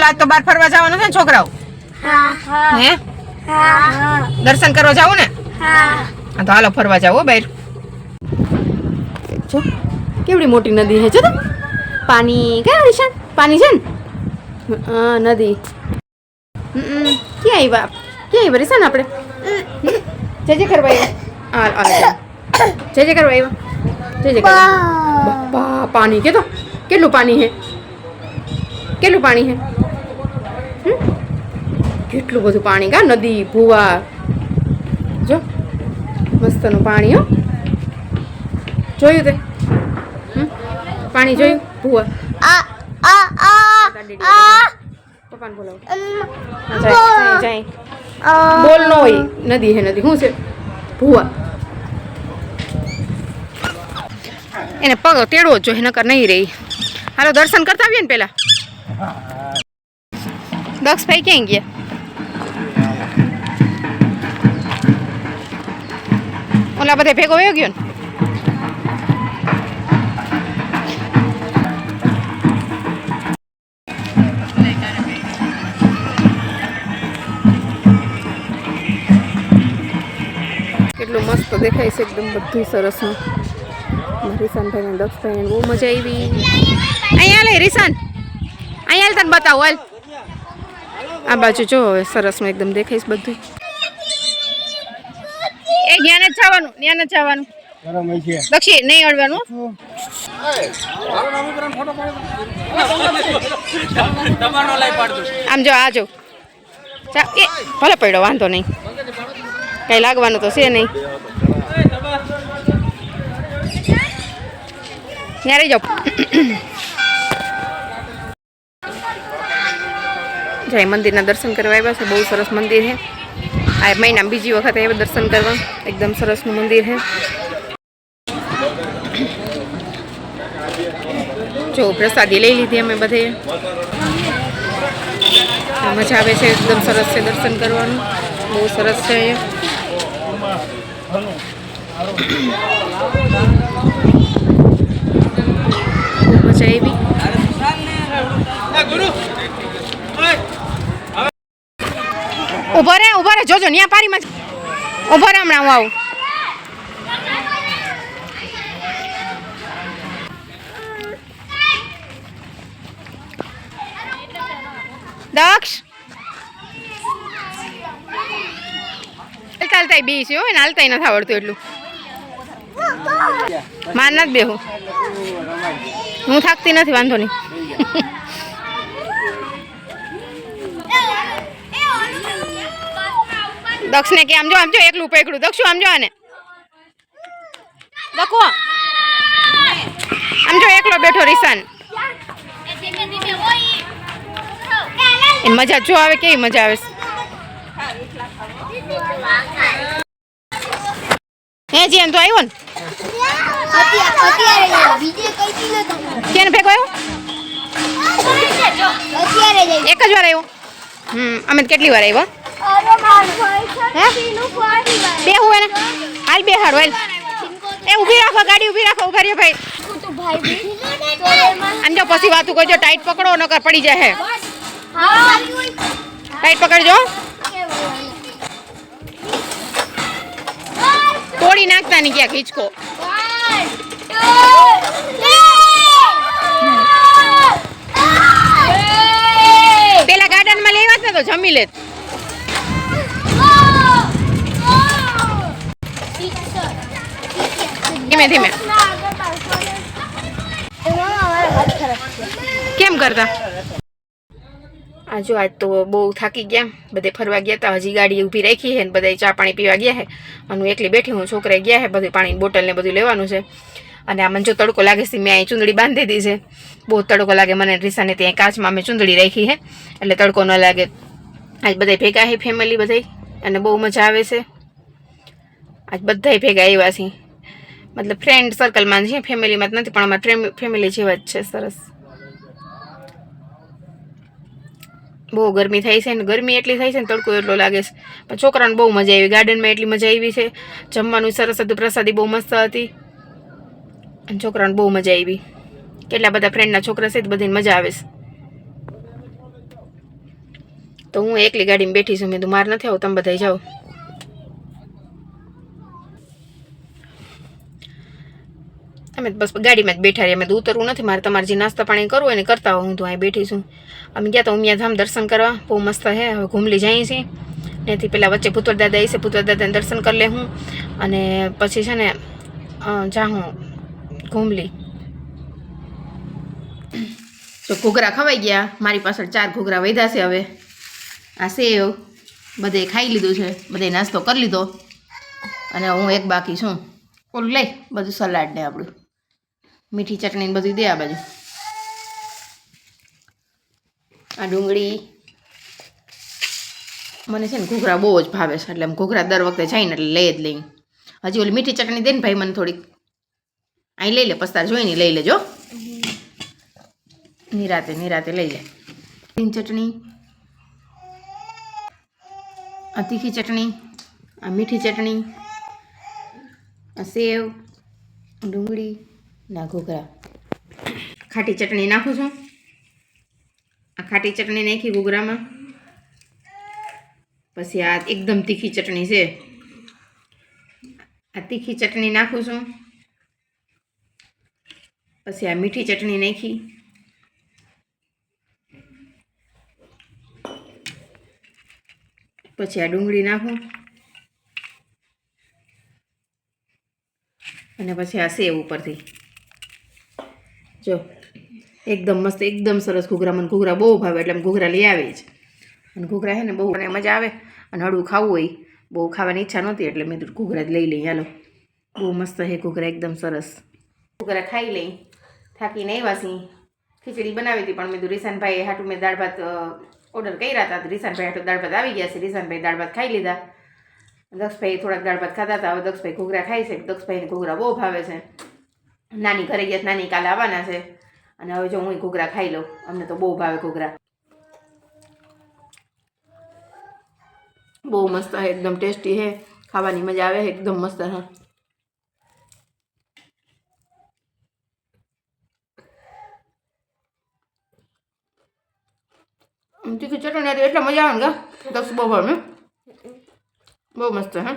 આજ તો બહાર ફરવા જવાનું છે ને છોકરાઓ? હે દર્શન કરવા જવું ને? હા. તો હાલો ફરવા જાવ બહાર. જો કેવડી મોટી નદી છે જો તો પાણી કયા નિશાન પાણી છે ને? નદી. ક્યાં આવ્યા ક્યાં આવ્યા રીસાન આપણે? જય જય કરવા આવ્યા જજે જય જય કરવા આવ્યા જય જય કરવા પાણી કે તો કેટલું પાણી છે કેટલું પાણી છે હમ? કેટલું બધું પાણી કા નદી ભૂવા જો મસ્તનું પાણી હો જોયું તે હમ? પાણી જોયું ભૂવા પપ્પાને બોલાવો હા, જાય જાય જાય બોલ ન હોય નદી હે નદી શું છે ભૂવા એને પગ તેડવો જ જોઈએ, નકર નહીં રહી. હાલો, દર્શન કરતા આવીએ ને પેલા દક્ષભાઈ ક્યાં ગયા? ઓલા બધા ભેગો વયો ગયો ને? કેટલું મસ્ત દેખાય છે એકદમ બધું સરસનું. રીસાનભાઈ ને દક્ષભાઈ બહુ મજા આવી. અહીંયા લે રીસાન. અહીંયા તને બતાવો હાલ. આ બાજુ જો હવે સરસમાં એકદમ દેખાઈશ બધું એ જ્ઞાન જ જવાનું જ્ઞાન જ જવાનું. દક્ષી નહીં અડવાનું. આમ જો આ જો. એ ભલે પડ્યો વાંધો નહીં. કઈ લાગવાનું તો છે નહીં. ત્યાં રહી જાઓ જય મંદિરના દર્શન કરવા આવ્યા છે બહુ સરસ મંદિર છે આ મહિના બીજી વખત આવ્યા દર્શન કરવા એકદમ સરસનું મંદિર છે જો પ્રસાદી લઈ લીધી અમે બધે મજા આવે છે એકદમ સરસ છે દર્શન કરવાનું બહુ સરસ છે અહીંયા બહુ મજા આવી ઊભો રે ઊભો રે જોજો, ન્યા પારીમાં. ઊભો હમણાં હું આવું. દક્ષ. હાલતા બી છે હો, એને હાલતા નથી આવડતું એટલું. માર નથી બેહું હું થાકતી નથી, વાંધો નહીં. દક્ષને કે આમ જો આમ જો, એકલું પેકડું. દક્ષુ, આમ જો આને. દખો. આમ જો, એકલો બેઠો રિસાન. એ મજા જો આવે, કેવી મજા આવે. હે જીન તો આવ્યો ને. કેને ભેગો આવ્યો એક જ વાર આવ્યો હમ, અમે કેટલી વાર આવ્યો બે હું એને. હાલ બે હાડ, હાલ. એ ઊભી રાખો, ગાડી ઊભી રાખો ઊભા રહ્યો ભાઈ. આમ જો પછી વાતું કરજો, ટાઈટ પકડો, નકર પડી જાય ટાઈટ પકડજો. તોડી નાખતા નહીં ક્યાંક હિંચકો. પેલા ગાર્ડનમાં લેવા જ ને તો જમી લેત. ધીમે ધીમે. કેમ કરતા? આજુ આજ તો બહુ થાકી ગયા. બધે ફરવા ગયા હતા હજી ગાડી ઊભી રાખી છે ને બધા ચા પાણી પીવા ગયા છે. અને હું એકલી બેઠી, હું છોકરાએ ગયા છે બધું પાણી બોટલ ને બધું લેવાનું છે. અને આ મને જો તડકો લાગે છે, મેં અહીં ચૂંદડી બાંધી દીધી છે. બહુ તડકો લાગે મને રીસાને ત્યાં કાચમાં મેં ચૂંદડી રાખી છે. એટલે તડકો ન લાગે. આજ બધા ભેગા છે ફેમિલી બધા અને બહુ મજા આવે છે. આજ બધા ભેગા આવ્યા છે મતલબ ફ્રેન્ડ સર્કલમાં છે ફેમિલીમાં નથી, પણ અમારા ફેમિલી જેવા જ છે, સરસ. બહુ ગરમી થાય છે ને, ગરમી એટલી થાય છે ને, તડકો એટલો લાગે છે. પણ છોકરાને બહુ મજા આવી ગાર્ડનમાં એટલી મજા આવી છે. જમવાનું સરસ હતું, પ્રસાદી બહુ મસ્ત હતી. અને છોકરાને બહુ મજા આવી. કેટલા બધા ફ્રેન્ડના છોકરા છે બધાને મજા આવે છે. તો હું એકલી ગાડીમાં બેઠી છું, મેં તો માર નથી આવું તમે બધા જાઓ. અમે બસ ગાડીમાં જ બેઠા રહીએ. અમે તો ઉતરવું નથી. મારે તમારે જે નાસ્તા પાણી કરવું એને કરતા હોય. હું તો અહીં બેઠી છું. અમે ગયા તો ઉમિયાધામ દર્શન કરવા. બહુ મસ્ત હે. હવે ઘૂમલી જઈએ છીએ ત્યાંથી પેલા વચ્ચે ભૂતવર દાદા છે. ભૂતવર દાદાને દર્શન કરી લે હું. અને પછી છે ને જા હું ઘૂમલી. તો ઘૂઘરા ખવાઈ ગયા. મારી પાછળ ચાર ઘૂઘરા વધ્યા છે હવે. આ સેવ બધે ખાઈ લીધું છે. બધે નાસ્તો કરી લીધો. અને હું એક બાકી છું. ઓલું લઈ, બધું સલાડ ને આપણું. મીઠી ચટણી બધું દે આ બાજુ. આ ડુંગળી મને છે ને ઘૂઘરા બહુ જ ભાવે છે, એટલે ઘૂઘરા દર વખતે જાય ને એટલે લઈ જ લઈ. હજી ઓલી મીઠી ચટણી દે ને ભાઈ મને થોડીક. અહીં લઈ લે, પસ્તાર જોઈને લઈ લેજો. નિરાતે નિરાતે લઈ લે. ગ્રીન ચટણી, આ તીખી ચટણી, આ મીઠી ચટણી, આ સેવ, ડુંગળી ના, ઘૂઘરા. ખાટી ચટણી નાખું છું. આ ખાટી ચટણી નાખી ઘૂઘરામાં. પછી આ એકદમ તીખી ચટણી છે. આ તીખી ચટણી નાખું છું. પછી આ મીઠી ચટણી નાખી. પછી આ ડુંગળી નાખું. અને પછી આ સેવ ઉપરથી. જો, એકદમ મસ્ત, એકદમ સરસ ઘૂઘરા. મને ઘૂઘરા બહુ ભાવે એટલે ઘૂઘરા લઈ આવે જ. અને ઘૂઘરા છે ને બહુ મને મજા આવે. અને હળવું ખાવું હોય, બહુ ખાવાની ઈચ્છા નહોતી એટલે મેં તું ઘૂઘરા જ લઈ લઈ હાલો. બહુ મસ્ત છે ઘૂઘરા, એકદમ સરસ. ઘૂઘરા ખાઈ લઈ, થાકીને આવ્યા છીએ. ખીચડી બનાવી હતી, પણ મેં તું રીસાનભાઈ હાટું મેં દાળ ભાત ઓર્ડર કર્યા હતા. રીસાનભાઈ હાટું દાળ ભાત આવી ગયા છે. રીસાનભાઈ દાળ ભાત ખાઈ લીધા. દક્ષભાઈ થોડાક દાળ ભાત ખાતા હતા. હવે દક્ષભાઈ ઘૂઘરા ખાય છે. દક્ષભાઈને ઘૂઘરા બહુ ભાવે છે. નાની ઘરે ગયા નાની કાલે આવવાના છે. અને હવે જો હું ઘૂઘરા ખાઈ લઉં. અમને તો બહુ ભાવે ઘૂઘરા. બહુ મસ્ત હે એકદમ ટેસ્ટી હે ખાવાની મજા આવે એકદમ મસ્ત હા ચટણી એટલે મજા આવે ને ગા દસ બહુ ભાવે બહુ મસ્ત હા.